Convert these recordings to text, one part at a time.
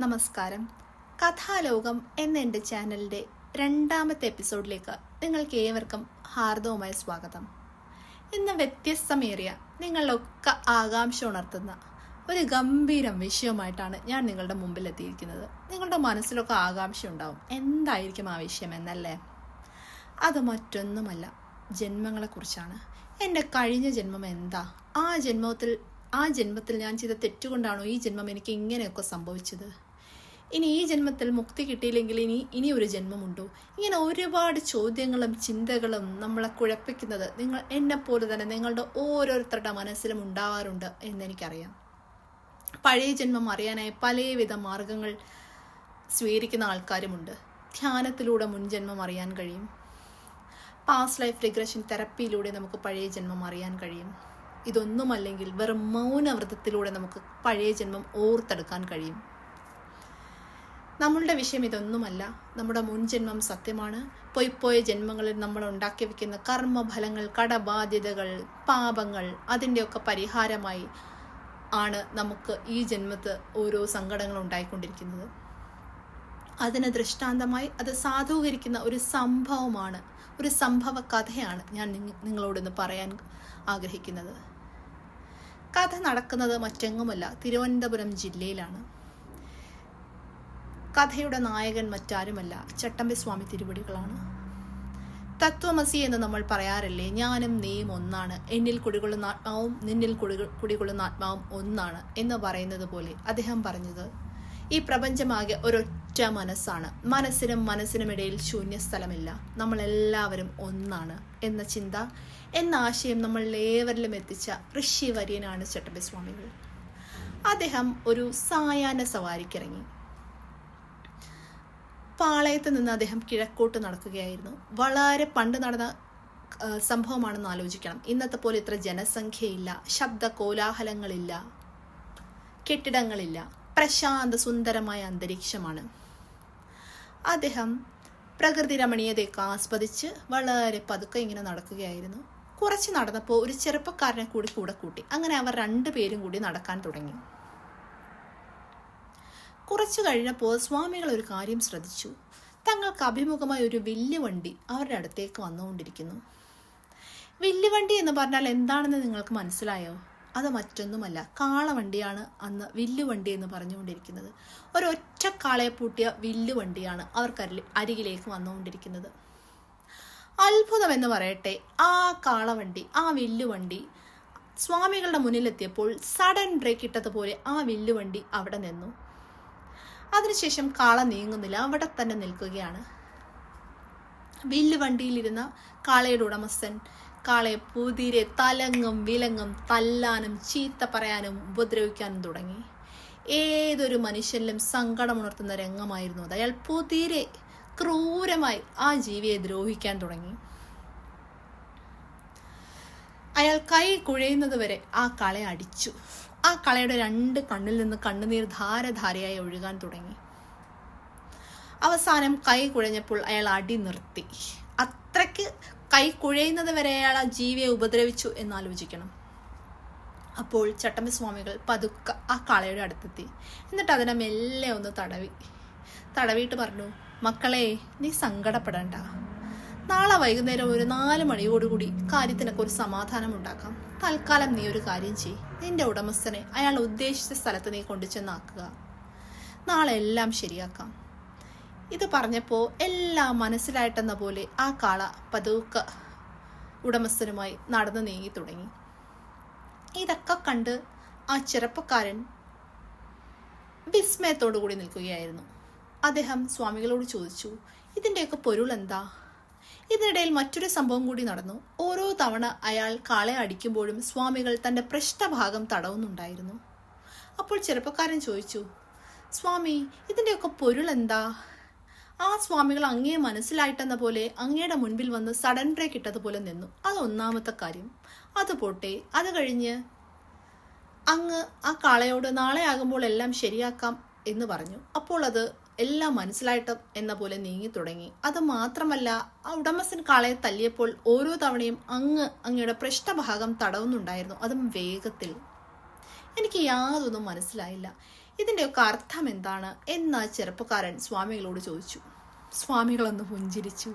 നമസ്കാരം. കഥാലോകം എന്ന എന്റെ ചാനലിന്റെ രണ്ടാമത്തെ എപ്പിസോഡിലേക്ക് നിങ്ങൾക്ക് ഏവർക്കും ഹാർദവുമായ സ്വാഗതം. ഇന്ന് വ്യത്യസ്തമേറിയ നിങ്ങളിലൊക്കെ ആകാംക്ഷ ഉണർത്തുന്ന ഒരു ഗംഭീരം വിഷയവുമായിട്ടാണ് ഞാൻ നിങ്ങളുടെ മുമ്പിൽ എത്തിയിരിക്കുന്നത് നിങ്ങളുടെ മനസ്സിലൊക്കെ ആകാംക്ഷ ഉണ്ടാവും. എന്തായിരിക്കും ആ വിഷയം എന്നല്ലേ? അത് മറ്റൊന്നുമല്ല. ജന്മങ്ങളെക്കുറിച്ചാണ്. എന്റെ കഴിഞ്ഞ ജന്മം എന്താ? ആ ജന്മത്തിൽ ആ ജന്മത്തിൽ ഞാൻ ചെയ്ത തെറ്റുകൊണ്ടാണോ ഈ ജന്മം എനിക്ക് ഇങ്ങനെയൊക്കെ സംഭവിച്ചത്? ഇനി ഈ ജന്മത്തിൽ മുക്തി കിട്ടിയില്ലെങ്കിൽ ഇനി ഇനി ഒരു ജന്മമുണ്ടോ? ഇങ്ങനെ ഒരുപാട് ചോദ്യങ്ങളും ചിന്തകളും നമ്മളെ കുഴപ്പിക്കുന്നത് നിങ്ങൾ എന്നെപ്പോലെ തന്നെ നിങ്ങളുടെ ഓരോരുത്തരുടെ മനസ്സിലും ഉണ്ടാവാറുണ്ട് എന്നെനിക്കറിയാം. പഴയ ജന്മം അറിയാനായി പലവിധ മാർഗങ്ങൾ സ്വീകരിക്കുന്ന ആൾക്കാരുമുണ്ട്. ധ്യാനത്തിലൂടെ മുൻജന്മം അറിയാൻ കഴിയും. പാസ്റ്റ് ലൈഫ് റിഗ്രഷൻ തെറപ്പിയിലൂടെ നമുക്ക് പഴയ ജന്മം അറിയാൻ കഴിയും. ഇതൊന്നുമല്ലെങ്കിൽ വെറും മൗനവ്രതത്തിലൂടെ നമുക്ക് പഴയ ജന്മം ഓർത്തെടുക്കാൻ കഴിയും. നമ്മളുടെ വിഷയം ഇതൊന്നുമല്ല. നമ്മുടെ മുൻജന്മം സത്യമാണ്. പൊയ്പോയ ജന്മങ്ങളിൽ നമ്മൾ ഉണ്ടാക്കി വെക്കുന്ന കർമ്മഫലങ്ങൾ കടബാധ്യതകൾ പാപങ്ങൾ അതിന്റെയൊക്കെ പരിഹാരമായി ആണ് നമുക്ക് ഈ ജന്മത്ത് ഓരോ സങ്കടങ്ങൾ ഉണ്ടായിക്കൊണ്ടിരിക്കുന്നത്. അതിന് ദൃഷ്ടാന്തമായി അത് സാധൂകരിക്കുന്ന ഒരു സംഭവമാണ്. ഒരു സംഭവ കഥയാണ് ഞാൻ നിങ്ങ- നിങ്ങളോടൊന്ന് പറയാൻ ആഗ്രഹിക്കുന്നത്. കഥ നടക്കുന്നത് മറ്റെങ്ങുമല്ല തിരുവനന്തപുരം ജില്ലയിലാണ്. കഥയുടെ നായകൻ മറ്റാരുമല്ല. ചട്ടമ്പി സ്വാമി തിരുവടികളാണ്. തത്വമസി എന്ന് നമ്മൾ പറയാറില്ലേ? ഞാനും നീയും ഒന്നാണ്. എന്നിൽ കുടികൊള്ളുന്ന ആത്മാവും നിന്നിൽ കുടി- കുടികൊള്ളുന്ന ആത്മാവും ഒന്നാണ് എന്ന് പറയുന്നത് പോലെ അദ്ദേഹം പറഞ്ഞത് ഈ പ്രപഞ്ചമാകെ ഒരൊറ്റ മനസ്സാണ്. മനസ്സിനും മനസ്സിനുമിടയിൽ ശൂന്യസ്ഥലമില്ല. നമ്മളെല്ലാവരും ഒന്നാണ് എന്ന ചിന്ത എന്ന ആശയം നമ്മൾ ഏവരിലും എത്തിച്ച ഋഷി വര്യനാണ് ചട്ടമ്പി സ്വാമികൾ. അദ്ദേഹം ഒരു സായാഹ്ന സവാരിക്കിറങ്ങി. പാളയത്ത് നിന്ന് അദ്ദേഹം കിഴക്കോട്ട് നടക്കുകയായിരുന്നു. വളരെ പണ്ട് നടന്ന സംഭവമാണെന്ന് ആലോചിക്കണം. ഇന്നത്തെ പോലെ ഇത്ര ജനസംഖ്യയില്ല ശബ്ദ കോലാഹലങ്ങളില്ല കെട്ടിടങ്ങളില്ല പ്രശാന്ത സുന്ദരമായ അന്തരീക്ഷമാണ്. അദ്ദേഹം പ്രകൃതി രമണീയതയൊക്കെ ആസ്വദിച്ച് വളരെ പതുക്കെ ഇങ്ങനെ നടക്കുകയായിരുന്നു. കുറച്ച് നടന്നപ്പോൾ ഒരു ചെറുപ്പക്കാരനെ കൂടി കൂടെ കൂട്ടി. അങ്ങനെ അവർ രണ്ടു പേരും കൂടി നടക്കാൻ തുടങ്ങി. കുറച്ചു കഴിഞ്ഞപ്പോൾ സ്വാമികൾ ഒരു കാര്യം ശ്രദ്ധിച്ചു. തങ്ങൾക്ക് അഭിമുഖമായ ഒരു വില്ലുവണ്ടി അവരുടെ അടുത്തേക്ക് വന്നുകൊണ്ടിരിക്കുന്നു. വില്ലുവണ്ടി എന്ന് പറഞ്ഞാൽ എന്താണെന്ന് നിങ്ങൾക്ക് മനസ്സിലായോ? അത് മറ്റൊന്നുമല്ല കാളവണ്ടിയാണ് അന്ന് വില്ലുവണ്ടി എന്ന് പറഞ്ഞുകൊണ്ടിരിക്കുന്നത്. ഒരൊറ്റ കാളയെ പൂട്ടിയ വില്ലുവണ്ടിയാണ് അവർക്ക് അരി- അരികിലേക്ക് വന്നുകൊണ്ടിരിക്കുന്നത്. അത്ഭുതം എന്ന് പറയട്ടെ ആ കാളവണ്ടി ആ വില്ലുവണ്ടി സ്വാമികളുടെ മുന്നിലെത്തിയപ്പോൾ സഡൻ ബ്രേക്ക് ഇട്ടതുപോലെ ആ വില്ലുവണ്ടി അവിടെ നിന്നു. അതിനുശേഷം കാള നീങ്ങുന്നില്ല. അവിടെ തന്നെ നിൽക്കുകയാണ്. വില്ല് വണ്ടിയിലിരുന്ന കാളയുടെ ഉടമസ്ഥൻ കാളയെ പുതിരെ തലങ്ങും വിലങ്ങും തല്ലാനും ചീത്ത പറയാനും ഉപദ്രവിക്കാനും തുടങ്ങി. ഏതൊരു മനുഷ്യനിലും സങ്കടമുണർത്തുന്ന രംഗമായിരുന്നു അത്. അയാൾ പുതിരെ ക്രൂരമായി ആ ജീവിയെ ദ്രോഹിക്കാൻ തുടങ്ങി. അയാൾ കൈ കുഴയുന്നത് വരെ ആ കാളയെ അടിച്ചു. ആ കളയുടെ രണ്ട് കണ്ണിൽ നിന്ന് കണ്ണുനീർ ധാരധാരയായി ഒഴുകാൻ തുടങ്ങി. അവസാനം കൈ കുഴഞ്ഞപ്പോൾ അയാൾ അടി നിർത്തി. അത്രയ്ക്ക് കൈ കുഴയുന്നത് വരെ അയാൾ ആ ജീവിയെ ഉപദ്രവിച്ചു എന്നാലോചിക്കണം. അപ്പോൾ ചട്ടമ്പി സ്വാമികൾ പതുക്കെ ആ കാളയുടെ അടുത്തെത്തി. എന്നിട്ട് അതിനെ മെല്ലെ ഒന്ന് തടവി. തടവിയിട്ട് പറഞ്ഞു മക്കളെ നീ സങ്കടപ്പെടണ്ട. നാളെ വൈകുന്നേരം ഒരു നാല് മണിയോടുകൂടി കാര്യത്തിനൊക്കെ ഒരു സമാധാനം ഉണ്ടാക്കാം. തൽക്കാലം നീ ഒരു കാര്യം ചെയ് നിന്റെ ഉടമസ്ഥനെ അയാൾ ഉദ്ദേശിച്ച സ്ഥലത്ത് നീ കൊണ്ടുചെന്നാക്കുക നാളെ എല്ലാം ശരിയാക്കാം. ഇത് പറഞ്ഞപ്പോൾ എല്ലാം മനസ്സിലായിട്ടെന്ന പോലെ ആ കാള പതുക്കെ ഉടമസ്ഥനുമായി നടന്നു നീങ്ങി തുടങ്ങി. ഇതൊക്കെ കണ്ട് ആ ചെറുപ്പക്കാരൻ വിസ്മയത്തോടു കൂടി നിൽക്കുകയായിരുന്നു. അദ്ദേഹം സ്വാമികളോട് ചോദിച്ചു ഇതിന്റെയൊക്കെ പൊരുൾ എന്താ? ഇതിനിടയിൽ മറ്റൊരു സംഭവം കൂടി നടന്നു. ഓരോ തവണ അയാൾ കാളെ അടിക്കുമ്പോഴും സ്വാമികൾ തന്റെ പൃഷ്ഠഭാഗം തടവുന്നുണ്ടായിരുന്നു. അപ്പോൾ ചെറുപ്പക്കാരൻ ചോദിച്ചു സ്വാമി ഇതിന്റെയൊക്കെ പൊരുൾ എന്താ? ആ സ്വാമികൾ അങ്ങേ മനസ്സിലായിട്ടെന്ന പോലെ അങ്ങയുടെ മുൻപിൽ വന്ന് സഡൻ ബ്രേക്ക് ഇട്ടതുപോലെ നിന്നു. അത് ഒന്നാമത്തെ കാര്യം. അത് പോട്ടെ അത് കഴിഞ്ഞ് അങ്ങ് ആ കാളയോട് നാളെ ആകുമ്പോൾ എല്ലാം ശരിയാക്കാം എന്ന് പറഞ്ഞു. അപ്പോൾ അത് എല്ലാം മനസ്സിലായിട്ട് എന്ന പോലെ നീങ്ങി തുടങ്ങി. അത് മാത്രമല്ല ആ ഉടമസ്ഥൻ കാളയെ തല്ലിയപ്പോൾ ഓരോ തവണയും അങ്ങ് അങ്ങയുടെ പൃഷ്ഠഭാഗം തടവുന്നുണ്ടായിരുന്നു. അതും വേഗത്തിൽ. എനിക്ക് യാതൊന്നും മനസ്സിലായില്ല. ഇതിന്റെയൊക്കെ അർത്ഥം എന്താണ്? എന്ന് ആ ചെറുപ്പക്കാരൻ സ്വാമികളോട് ചോദിച്ചു. സ്വാമികളൊന്ന് പുഞ്ചിരിച്ചു.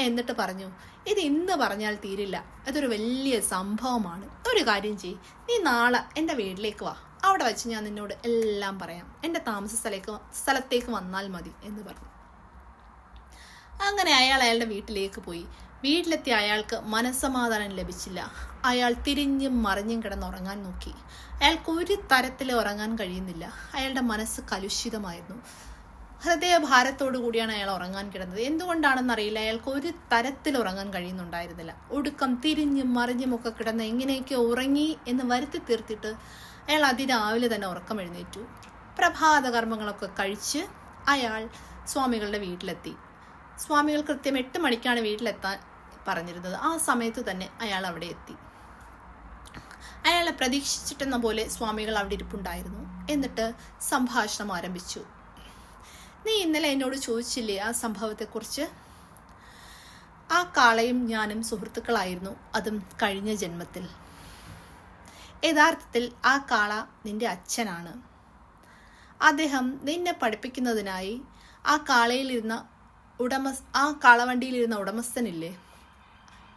എന്നിട്ട് പറഞ്ഞു ഇത് ഇന്ന് പറഞ്ഞാൽ തീരില്ല. അതൊരു വലിയ സംഭവമാണ്. ഒരു കാര്യം ചെയ്യ്. നീ നാളെ എന്റെ വീട്ടിലേക്ക് വാ. അവിടെ വെച്ച് ഞാൻ നിന്നോട് എല്ലാം പറയാം. എന്റെ താമസ സ്ഥലേക്ക് സ്ഥലത്തേക്ക് വന്നാൽ മതി എന്ന് പറഞ്ഞു. അങ്ങനെ അയാൾ അയാളുടെ വീട്ടിലേക്ക് പോയി. വീട്ടിലെത്തിയ അയാൾക്ക് മനസ്സമാധാനം ലഭിച്ചില്ല. അയാൾ തിരിഞ്ഞും മറിഞ്ഞും കിടന്നുറങ്ങാൻ നോക്കി. അയാൾക്ക് ഒരു തരത്തിൽ ഉറങ്ങാൻ കഴിയുന്നില്ല. അയാളുടെ മനസ്സ് കലുഷിതമായിരുന്നു. ഹൃദയഭാരത്തോടു കൂടിയാണ് അയാൾ ഉറങ്ങാൻ കിടന്നത്. എന്തുകൊണ്ടാണെന്ന് അറിയില്ല അയാൾക്ക് ഒരു തരത്തിൽ ഉറങ്ങാൻ കഴിയുന്നുണ്ടായിരുന്നില്ല. ഒടുക്കം തിരിഞ്ഞും മറിഞ്ഞും ഒക്കെ കിടന്ന് എങ്ങനെയൊക്കെ ഉറങ്ങി എന്ന് വരുത്തി തീർത്തിട്ട് അയാൾ അതിരാവിലെ തന്നെ ഉറക്കം എഴുന്നേറ്റു. പ്രഭാത കർമ്മങ്ങളൊക്കെ കഴിച്ച് അയാൾ സ്വാമികളുടെ വീട്ടിലെത്തി. സ്വാമികൾ കൃത്യം എട്ട് മണിക്കാണ് വീട്ടിലെത്താൻ പറഞ്ഞിരുന്നത്. ആ സമയത്ത് തന്നെ അയാൾ അവിടെ എത്തി. അയാളെ പ്രതീക്ഷിച്ചിട്ടെന്ന പോലെ സ്വാമികൾ അവിടെ ഇരിപ്പുണ്ടായിരുന്നു. എന്നിട്ട് സംഭാഷണം ആരംഭിച്ചു. നീ ഇന്നലെ എന്നോട് ചോദിച്ചില്ലേ ആ സംഭവത്തെക്കുറിച്ച്? ആ കാളയും ഞാനും സുഹൃത്തുക്കളായിരുന്നു. അതും കഴിഞ്ഞ ജന്മത്തിൽ. യഥാർത്ഥത്തിൽ ആ കാള നിന്റെ അച്ഛനാണ്. അദ്ദേഹം നിന്നെ പഠിപ്പിക്കുന്നതിനായി ആ കാളയിലിരുന്ന ഉടമസ് ആ കാളവണ്ടിയിലിരുന്ന ഉടമസ്ഥനില്ലേ?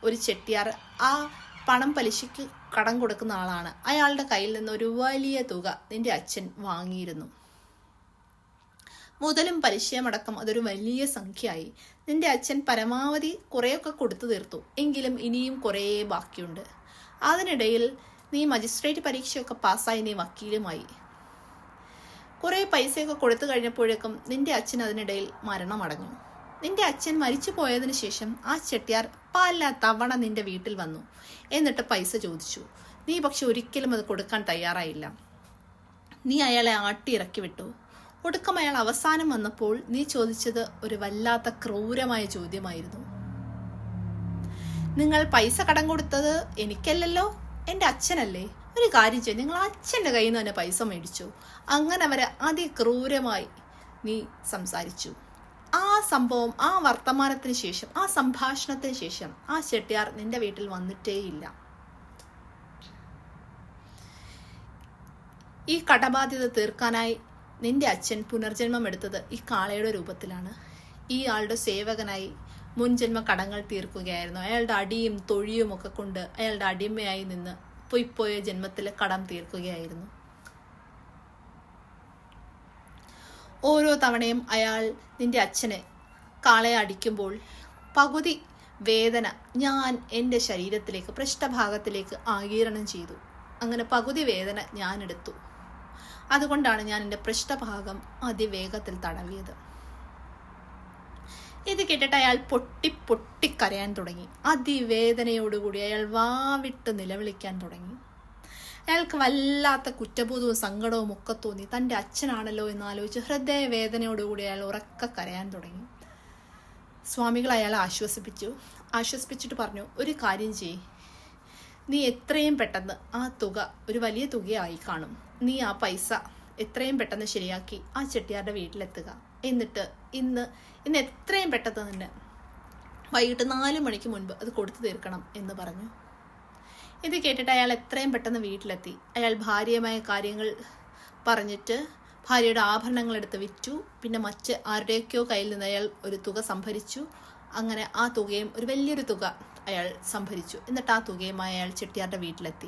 ഒരു ചെട്ടിയാർ ആ പണം പലിശയ്ക്ക് കടം കൊടുക്കുന്ന ആളാണ്. അയാളുടെ കയ്യിൽ നിന്ന് ഒരു വലിയ തുക നിന്റെ അച്ഛൻ വാങ്ങിയിരുന്നു. മുതലും പലിശയുമടക്കം അതൊരു വലിയ സംഖ്യയായി. നിന്റെ അച്ഛൻ പരമാവധി കുറേയൊക്കെ കൊടുത്തു തീർത്തു. എങ്കിലും ഇനിയും കുറേ ബാക്കിയുണ്ട്. അതിനിടയിൽ നീ മജിസ്ട്രേറ്റ് പരീക്ഷയൊക്കെ പാസ്സായി നീ വക്കീലുമായി. കുറേ പൈസയൊക്കെ കൊടുത്തു കഴിഞ്ഞപ്പോഴേക്കും നിന്റെ അച്ഛൻ അതിനിടയിൽ മരണമടഞ്ഞു. നിന്റെ അച്ഛൻ മരിച്ചു പോയതിന് ശേഷം ആ ചെട്ടിയാർ പല തവണ നിന്റെ വീട്ടിൽ വന്നു. എന്നിട്ട് പൈസ ചോദിച്ചു. നീ പക്ഷെ ഒരിക്കലും അത് കൊടുക്കാൻ തയ്യാറായില്ല. നീ അയാളെ ആട്ടിയിറക്കി വിട്ടു. ഒടുക്കം അയാൾ അവസാനം വന്നപ്പോൾ നീ ചോദിച്ചത് ഒരു വല്ലാത്ത ക്രൂരമായ ചോദ്യമായിരുന്നു. നിങ്ങൾ പൈസ കടം കൊടുത്തത് എനിക്കല്ലല്ലോ? എന്റെ അച്ഛനല്ലേ? ഒരു കാര്യം ചെയ്യും. നിങ്ങൾ അച്ഛന്റെ കയ്യിൽ നിന്ന് തന്നെ പൈസ മേടിച്ചു. അങ്ങനെ അവരെ അതിക്രൂരമായി നീ സംസാരിച്ചു. ആ സംഭവം ആ വർത്തമാനത്തിന് ശേഷം ആ സംഭാഷണത്തിന് ശേഷം ആ ചെട്ടിയാർ നിന്റെ വീട്ടിൽ വന്നിട്ടേയില്ല. ഈ കടബാധ്യത തീർക്കാനായി നിന്റെ അച്ഛൻ പുനർജന്മം എടുത്തത് ഈ കാളയുടെ രൂപത്തിലാണ്. ഈ ആളുടെ സേവകനായി മുൻജന്മ കടങ്ങൾ തീർക്കുകയായിരുന്നു. അയാളുടെ അടിയും തൊഴിയും ഒക്കെ കൊണ്ട് അയാളുടെ അടിമയായി നിന്ന് പൊയ്പോയ ജന്മത്തിലെ കടം തീർക്കുകയായിരുന്നു. ഓരോ തവണയും അയാൾ നിന്റെ അച്ഛനെ കാളയെ അടിക്കുമ്പോൾ പകുതി വേദന ഞാൻ എന്റെ ശരീരത്തിലേക്ക് പൃഷ്ഠഭാഗത്തിലേക്ക് ആഗീരണം ചെയ്തു. അങ്ങനെ പകുതി വേദന ഞാൻ എടുത്തു. അതുകൊണ്ടാണ് ഞാൻ എന്റെ പൃഷ്ഠഭാഗം അതിവേഗത്തിൽ തടവിയത്. ഇത് കേട്ടിട്ട് അയാൾ പൊട്ടി പൊട്ടി കരയാൻ തുടങ്ങി. അതിവേദനയോടുകൂടി അയാൾ വാവിട്ട് നിലവിളിക്കാൻ തുടങ്ങി. അയാൾക്ക് വല്ലാത്ത കുറ്റബോധവും സങ്കടവും ഒക്കെ തോന്നി. തന്റെ അച്ഛനാണല്ലോ എന്ന് ആലോചിച്ച് ഹൃദയവേദനയോടുകൂടി അയാൾ ഉറക്ക കരയാൻ തുടങ്ങി. സ്വാമികൾ അയാളെ ആശ്വസിപ്പിച്ചു. ആശ്വസിപ്പിച്ചിട്ട് പറഞ്ഞു ഒരു കാര്യം ചെയ്യ്. നീ എത്രയും പെട്ടെന്ന് ആ തുക ഒരു വലിയ തുകയായി കാണും. നീ ആ പൈസ എത്രയും പെട്ടെന്ന് ശരിയാക്കി ആ ചെട്ടിയാരുടെ വീട്ടിലെത്തുക. എന്നിട്ട് ഇന്ന് ഇന്ന് എത്രയും പെട്ടെന്ന് തന്നെ വൈകിട്ട് നാല് മണിക്ക് മുൻപ് അത് കൊടുത്തു തീർക്കണം എന്ന് പറഞ്ഞു. ഇത് കേട്ടിട്ട് അയാൾ എത്രയും പെട്ടെന്ന് വീട്ടിലെത്തി. അയാൾ ഭാര്യയുമായ കാര്യങ്ങൾ പറഞ്ഞിട്ട് ഭാര്യയുടെ ആഭരണങ്ങൾ എടുത്ത് വിറ്റു. പിന്നെ മറ്റ് ആരുടെയൊക്കെയോ കയ്യിൽ നിന്ന് അയാൾ ഒരു തുക സംഭരിച്ചു. അങ്ങനെ ആ തുകയും ഒരു വലിയൊരു തുക അയാൾ സംഭരിച്ചു. എന്നിട്ട് ആ തുകയുമായി അയാൾ ചെട്ടിയാരുടെ വീട്ടിലെത്തി.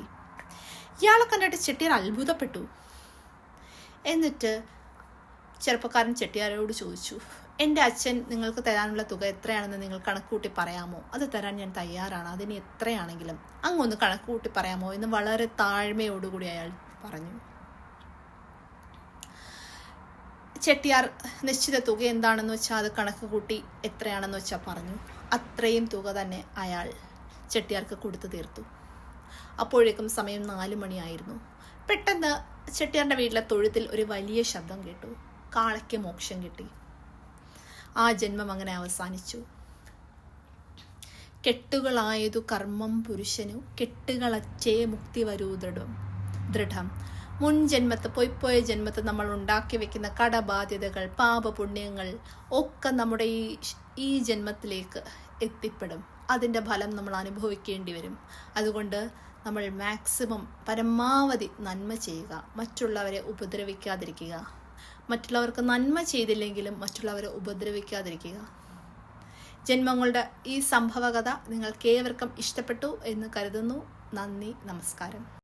ഇയാളെ കണ്ടിട്ട് ചെട്ടിയാർ അത്ഭുതപ്പെട്ടു. എന്നിട്ട് ചെറുപ്പക്കാരൻ ചെട്ടിയാരോട് ചോദിച്ചു എന്റെ അച്ഛൻ നിങ്ങൾക്ക് തരാനുള്ള തുക എത്രയാണെന്ന് നിങ്ങൾ കണക്കുകൂട്ടി പറയാമോ? അത് തരാൻ ഞാൻ തയ്യാറാണ് അതിന് എത്രയാണെങ്കിലും അങ്ങൊന്ന് കണക്കുകൂട്ടി പറയാമോ? എന്ന് വളരെ താഴ്മയോടുകൂടി അയാൾ പറഞ്ഞു. ചെട്ടിയാർ നിശ്ചിത തുക എന്താണെന്ന് വെച്ചാൽ അത് കണക്ക് കൂട്ടി എത്രയാണെന്ന് വെച്ചാൽ പറഞ്ഞു. അത്രയും തുക തന്നെ അയാൾ ചെട്ടിയാർക്ക് കൊടുത്തു തീർത്തു. അപ്പോഴേക്കും സമയം നാല് മണിയായിരുന്നു. പെട്ടെന്ന് ചെട്ടിയാറിന്റെ വീട്ടിലെ തൊഴുത്തിൽ ഒരു വലിയ ശബ്ദം കേട്ടു. കാളയ്ക്ക് മോക്ഷം കിട്ടി. ആ ജന്മം അങ്ങനെ അവസാനിച്ചു. കെട്ടുകളായതു കർമ്മം പുരുഷനു കെട്ടുകളച്ചേ മുക്തി വരൂ ദൃഢം. ദൃഢം. മുൻ ജന്മത്ത് പൊയ്പോയ ജന്മത്ത് നമ്മൾ ഉണ്ടാക്കി വെക്കുന്ന കടബാധ്യതകൾ പാപപുണ്യങ്ങൾ ഒക്കെ നമ്മുടെ ഈ ഈ ജന്മത്തിലേക്ക് എത്തിപ്പെടും. അതിന്റെ ഫലം നമ്മൾ അനുഭവിക്കേണ്ടി വരും. അതുകൊണ്ട് നമ്മൾ മാക്സിമം പരമാവധി നന്മ ചെയ്യുക മറ്റുള്ളവരെ ഉപദ്രവിക്കാതിരിക്കുക. മറ്റുള്ളവർക്ക് നന്മ ചെയ്തില്ലെങ്കിലും മറ്റുള്ളവരെ ഉപദ്രവിക്കാതിരിക്കുക. ജന്മങ്ങളുടെ ഈ സംഭവകഥ നിങ്ങൾക്ക് ഏവർക്കും ഇഷ്ടപ്പെട്ടു എന്ന് കരുതുന്നു. നന്ദി നമസ്കാരം.